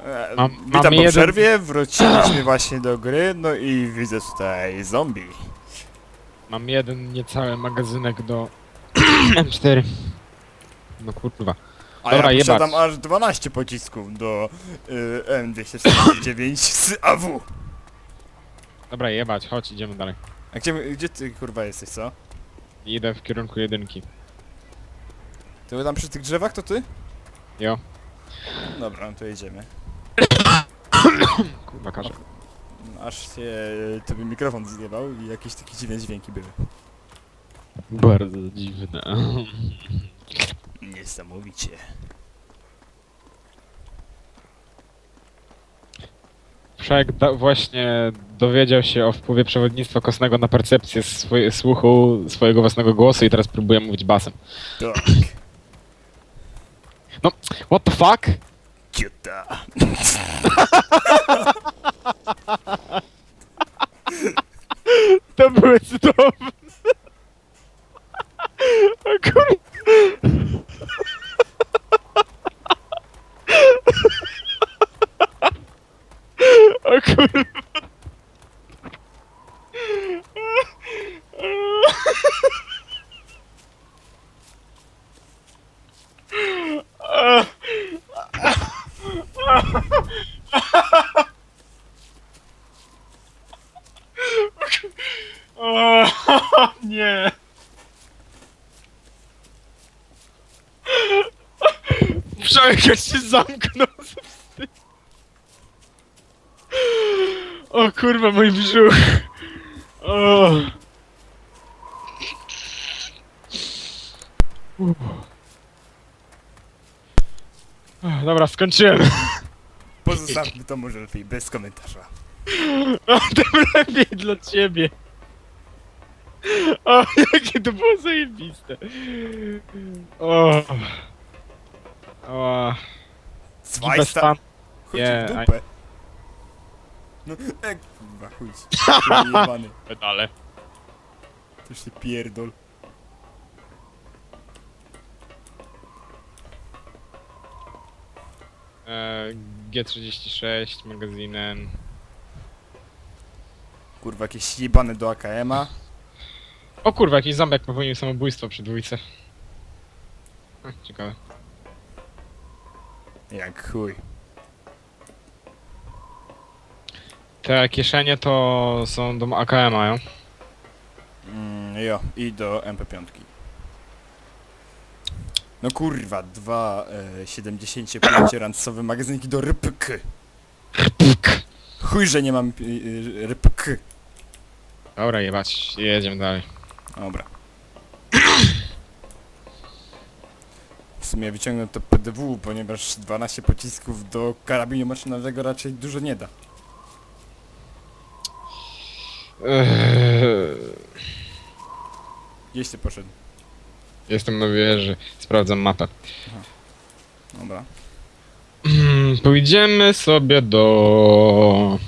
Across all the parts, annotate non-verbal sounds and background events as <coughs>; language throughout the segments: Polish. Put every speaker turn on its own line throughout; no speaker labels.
E,
Mam-
Witam
mamy
po
jeden-
przerwie, wróciliśmy <clears throat> właśnie do gry, no i widzę tutaj zombie.
Mam jeden niecały magazynek do <clears throat> M4. No kurwa.
A
Dobra,
ja
jebać.
posiadam aż 12 pocisków do y, M249 <clears throat> z AW.
Dobra, jebać, chodź, idziemy dalej.
A gdzie, gdzie ty kurwa jesteś, co?
Idę w kierunku jedynki.
Ty tam przy tych drzewach to ty?
Jo.
Dobra, no to jedziemy. <coughs>
Kurwa, każe.
Aż się y, tobie mikrofon zjebał i jakieś takie dziwne dźwięki były.
Bardzo dziwne.
Niesamowicie.
Wszak da, właśnie dowiedział się o wpływie przewodnictwa kosnego na percepcję słuchu swojego własnego głosu i teraz próbuje mówić basem.
Tak,
What the fuck?
ciuta. <laughs>
To były cudowne. O kur... O kur... O, <laughs> nie. Przełykać się zamknął ze wstydu. O kurwa, mój brzuch. O. Uff. Ach, Dobra, skończyłem.
Pozostawmy to może lepiej bez komentarza.
O, tym lepiej dla ciebie. O, jakie to było zajebiste. O. O.
Zwajsta... Ci w dupę. No, e, kurwa, chuj. Chuj jebany. <laughs>
Pedale.
Też się pierdol.
E, G36 magazynem.
Kurwa, jakieś jebane do AKM-a.
O kurwa, jakiś zombiak popełnił samobójstwo przy dwójce. Hm, Ciekawe.
Jak chuj.
Te kieszenie to są do AKM, jo?
Mm, jo, i do MP5. No kurwa, dwa e, 75-rancowe magazynki do RPK. Chuj, że nie mam e, RPK.
Dobra, jebać, jedziemy dalej.
Dobra. <clears throat> W sumie wyciągnę to PDW, ponieważ 12 pocisków do karabinu maszynowego raczej dużo nie da.
Eee,
Gdzieś ty poszedł.
Jestem na wieży, sprawdzam mapę.
Dobra.
Mm, Pójdziemy sobie do...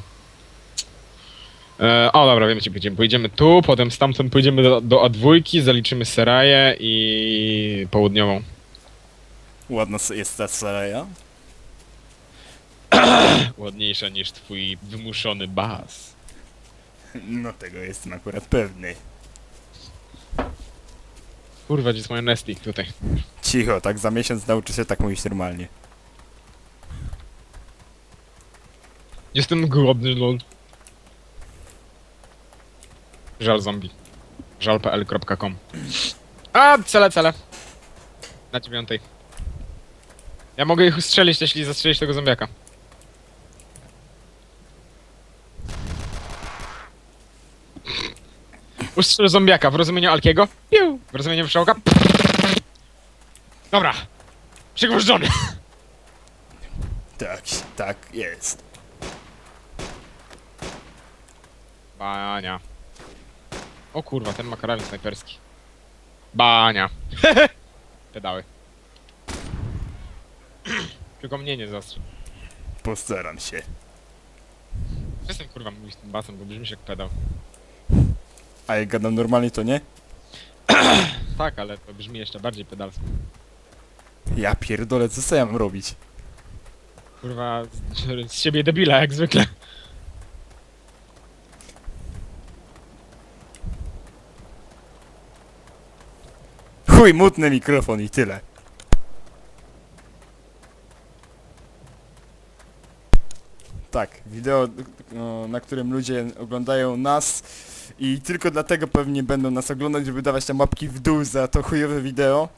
E, o dobra, wiem gdzie pójdziemy. Pójdziemy tu, potem stamtąd pójdziemy do, do A2, zaliczymy Seraję i południową.
Ładna s- jest ta seria. <coughs>
Ładniejsza niż twój wymuszony bas.
No tego jestem akurat pewny.
Kurwa, gdzie jest moja Nesty tutaj?
Cicho, tak za miesiąc nauczy się tak mówić normalnie.
Jestem głodny, lol. Żal zombie. Żal.pl.com A, cele, cele. Na dziewiątej. Ja mogę ich ustrzelić, jeśli zastrzelić tego zombiaka. Ustrzel zombiaka w rozumieniu Alkiego. Piu. W rozumieniu Wszołka. Dobra. Przygwożdżony.
Tak, tak jest.
Bania. O kurwa, ten ma karabin snajperski. Bania. <laughs> Pedały. Tylko mnie nie zastrzel.
Postaram się.
Przestań kurwa mówić z tym basem, bo brzmisz jak pedał.
A jak gadam normalnie to nie? <clears throat>
Tak, ale to brzmi jeszcze bardziej pedalsko.
Ja pierdolę, co sobie ja mam robić?
kurwa z, z siebie debila jak zwykle.
Chuj, mutny mikrofon i tyle. Tak, wideo, no, na którym ludzie oglądają nas i tylko dlatego pewnie będą nas oglądać, żeby dawać tam łapki w dół za to chujowe wideo.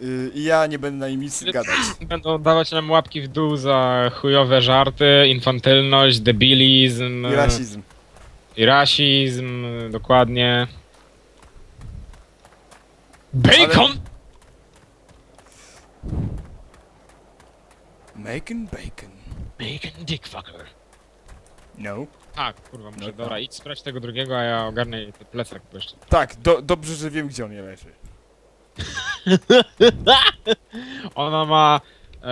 Yy, I ja nie będę na nim nic gadać. <clears throat>
Będą dawać nam łapki w dół za chujowe żarty, infantylność, debilizm
I rasizm.
i rasizm, dokładnie. Bacon!
Bacon, bacon.
Bacon dickfucker.
No.
Tak, kurwa, muszę,
No
dobra,
tak.
idź sprawdź tego drugiego, a ja ogarnę jej ten plecak bo jeszcze.
Tak, do, dobrze, że wiem, gdzie on je leży. <laughs>
Ona ma e,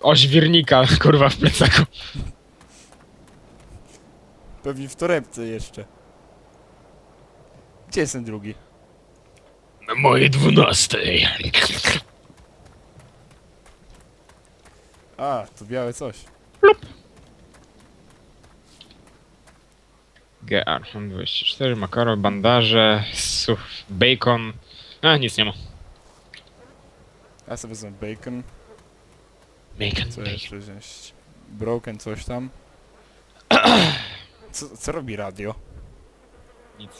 oświrnika, <laughs> kurwa, w plecaku.
Pewnie w torebce jeszcze. Gdzie jest ten drugi?
Na mojej dwunastej.
A, to białe coś.
GR 24, makaron, bandaże, such, bacon. A, nic nie ma.
Ja sobie wezmę bacon.
Bacon,
Co
bacon.
jeszcze wziąć? Broken coś tam. Co, co robi radio?
Nic.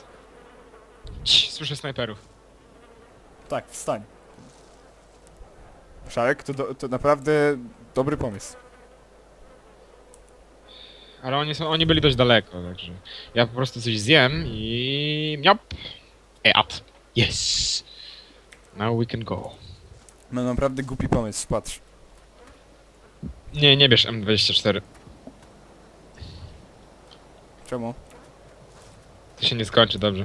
Cii, Słyszę snajperów.
Tak, wstań. Szarek, to, do, to naprawdę dobry pomysł.
Ale oni, są, oni byli dość daleko, także ja po prostu coś zjem i... Miop. Ej, up. Yes. Now we can go.
Mam naprawdę głupi pomysł, patrz.
Nie, nie bierz M24.
Czemu?
To się nie skończy dobrze.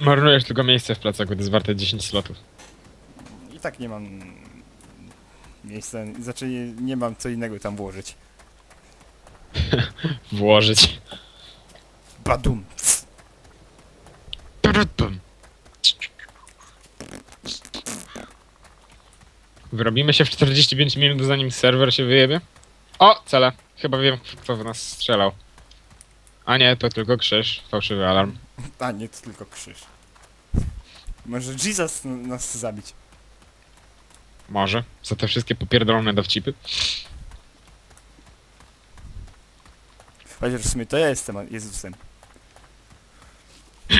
Marnujesz tylko miejsce w plecaku, to jest warte 10 slotów.
I tak nie mam miejsca, znaczy nie, nie mam co innego tam włożyć. <laughs>
Włożyć.
Badum.
Wyrobimy się w 45 minut zanim serwer się wyjebie? O, cele. Chyba wiem, kto w nas strzelał. A nie, to tylko krzyż. Fałszywy alarm.
A nie, to tylko krzyż. Może Jesus n- nas zabić.
Może. Za te wszystkie popierdolone dowcipy.
Chociaż w sumie to ja jestem Jezusem. <clears throat>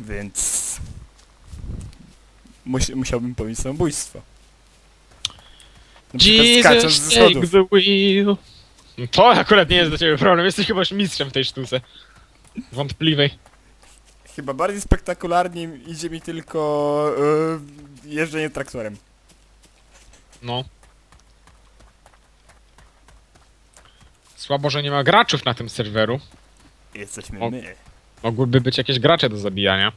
Więc... Musi, musiałbym popełnić samobójstwo. Na przykład skacząc ze schodów.
the wheel. To akurat nie jest dla ciebie problem. Jesteś chyba już mistrzem w tej sztuce. Wątpliwej.
Chyba bardziej spektakularnie idzie mi tylko yy, jeżdżenie traktorem.
No. Słabo, że nie ma graczów na tym serweru.
Jesteśmy
O.
my.
Mogłyby być jakieś gracze do zabijania.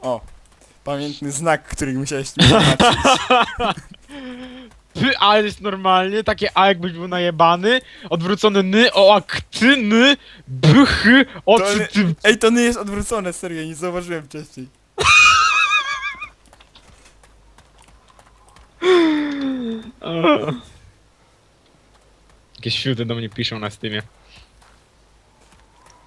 O, pamiętny znak, który musiałeś mi zobaczyć. <laughs>
Jest normalnie, takie a jakbyś był najebany, odwrócony ny, o aktyny, bychy,
To
oczy
nie-
ty...
Ej, to nie jest odwrócone, serio, nie zauważyłem wcześniej. <laughs>
Jakieś fiuty do mnie piszą na Steamie.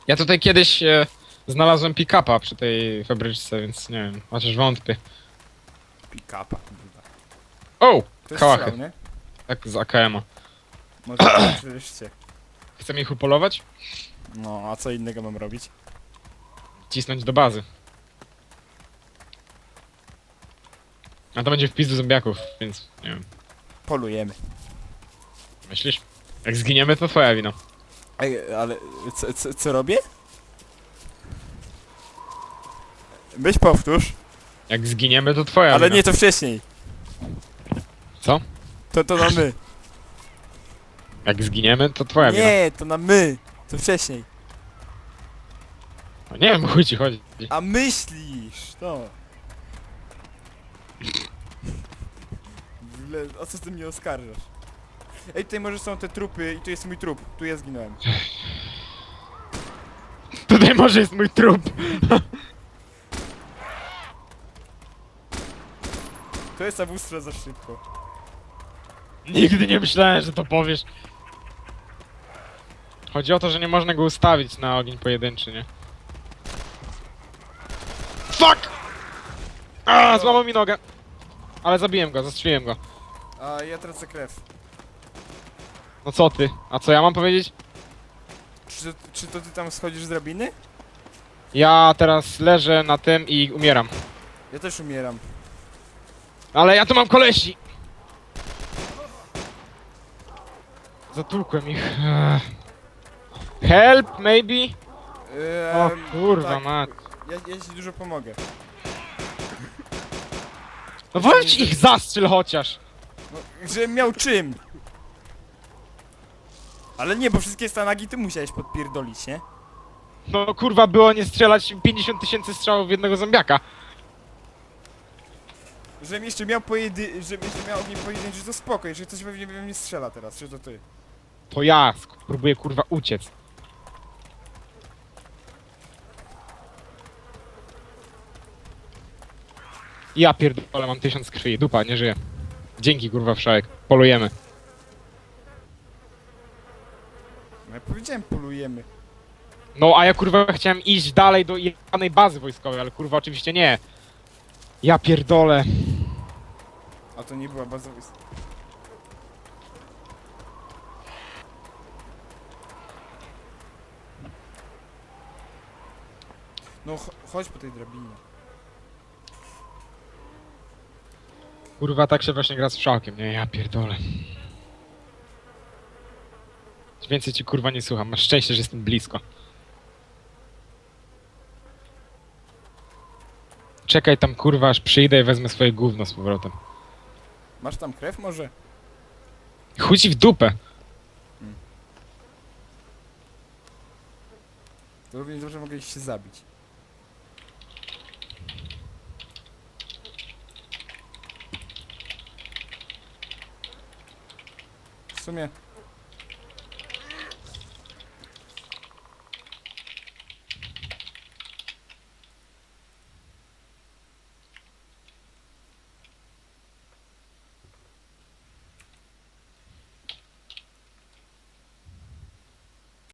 Ja tutaj kiedyś e, znalazłem pick-upa przy tej fabryczce, więc nie wiem, chociaż wątpię.
Pick-upa, kurwa.
O!
To jest
Kałachy.
strzał, nie?
Tak z AKM-a.
Może <clears throat> oczywiście.
Chcę ich upolować?
No, a co innego mam robić?
Cisnąć do bazy. A to będzie wpis do zombiaków, więc nie wiem.
Polujemy.
Myślisz? Jak zginiemy, to twoja wina.
Ej, ale co, co, co robię? Weź powtórz,
Jak zginiemy, to twoja
ale
wina.
nie to wcześniej.
Co?
To to na my.
Jak zginiemy, to twoja wina.
Nie, to na my. To wcześniej.
No Nie wiem, chuj ci chodzi.
A myślisz, to. O co ty mnie oskarżasz? Ej, tutaj może są te trupy i tu jest mój trup. Tu ja zginąłem.
Tutaj może jest mój trup.
To jest ta za szybko.
Nigdy nie myślałem, że to powiesz. Chodzi o to, że nie można go ustawić na ogień pojedynczy, nie? Fuck! A, złamał mi nogę. Ale zabiłem go, zastrzeliłem go.
A ja tracę krew.
No co ty? A co ja mam powiedzieć?
Czy, czy to ty tam schodzisz z drabiny?
Ja teraz leżę na tym i umieram.
Ja też umieram.
Ale ja tu mam kolesi! Zatłukłem ich. Help, maybe? O
Ehm,
kurwa
tak,
mać.
Ja, ja ci dużo pomogę.
No weź ich zastrzel chociaż!
No, żebym miał czym. Ale nie, bo wszystkie stanagi ty musiałeś podpierdolić, nie?
No kurwa było nie strzelać 50 tysięcy strzałów w jednego zombiaka.
Żebym jeszcze miał pojedy... żebym jeszcze miał ogień pojedynczy, to spoko, jeżeli ktoś pewnie we mnie strzela teraz, czy to ty?
To ja sk- próbuję kurwa uciec. Ja pierdolę, mam tysiąc krwi. Dupa, nie żyję. Dzięki kurwa wszałek. Polujemy.
No ja powiedziałem, polujemy.
No a ja kurwa chciałem iść dalej do jednej bazy wojskowej, ale kurwa oczywiście nie. Ja pierdolę.
A to nie była bazowa... No cho- chodź po tej drabinie.
Kurwa tak się właśnie gra z wszałkiem, nie? Ja pierdolę. Więcej ci kurwa nie słucham. Masz szczęście, że jestem blisko. Czekaj tam kurwa aż przyjdę i wezmę swoje gówno z powrotem.
Masz tam krew może?
Chuj ci w dupę.
To równie dobrze mogę się zabić. W sumie